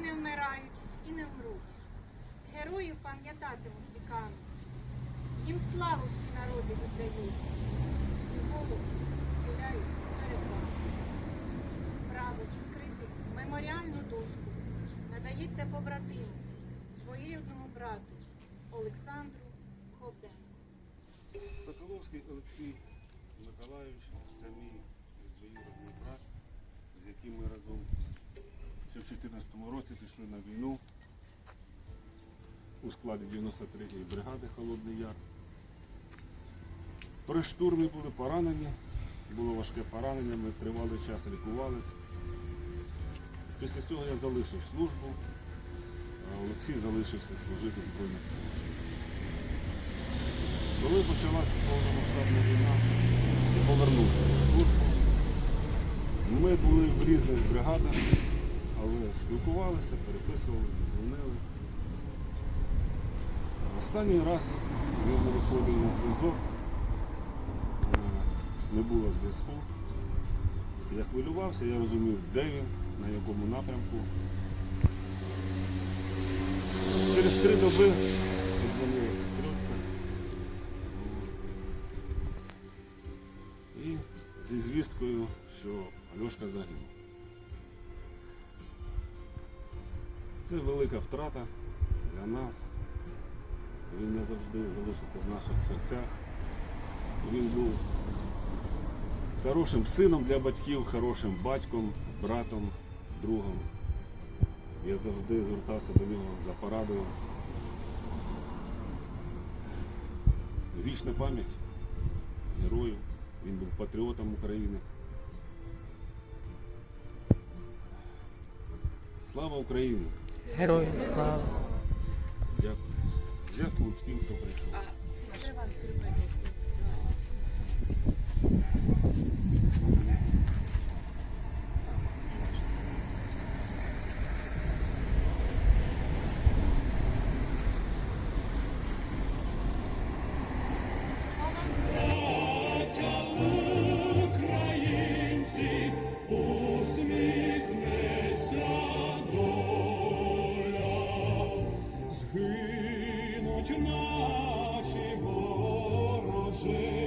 не вмирають і не вмруть. Героїв пам'ятатимуть віками. Їм славу всі народи віддають. І голову схиляють перед вами. Право відкрити меморіальну дошку надається побратиму, двоюрідному брату Олександру Говденку. Соколовський Олексій Миколайович це мій двоюродний брат, з яким ми разом ще в 2014 році пішли на війну у складі 93-ї бригади Холодний Яр. При штурмі були поранені, було важке поранення, ми тривалий час лікувались. Після цього я залишив службу, а Олексій залишився служити в Збройних силах. Коли почалася повномасштабна війна, я повернувся на службу. Ми були в різних бригадах, але спілкувалися, переписували, дзвонили. Останній раз він виходив на зв'язок, е, не було зв'язку. Я хвилювався, я розумів, де він, на якому напрямку. Через три доби подзвонила сестричка. І зі звісткою, що Альошка загинув. Це велика втрата для нас. Він назавжди залишиться в наших серцях. Він був хорошим сином для батьків, хорошим батьком, братом, другом. Я завжди звертався до нього за порадою. Вічна пам'ять герою. Він був патріотом України. Слава Україні! Героям слава. Дякую. Дякую всім, хто закривай. Хоч наші ворожи.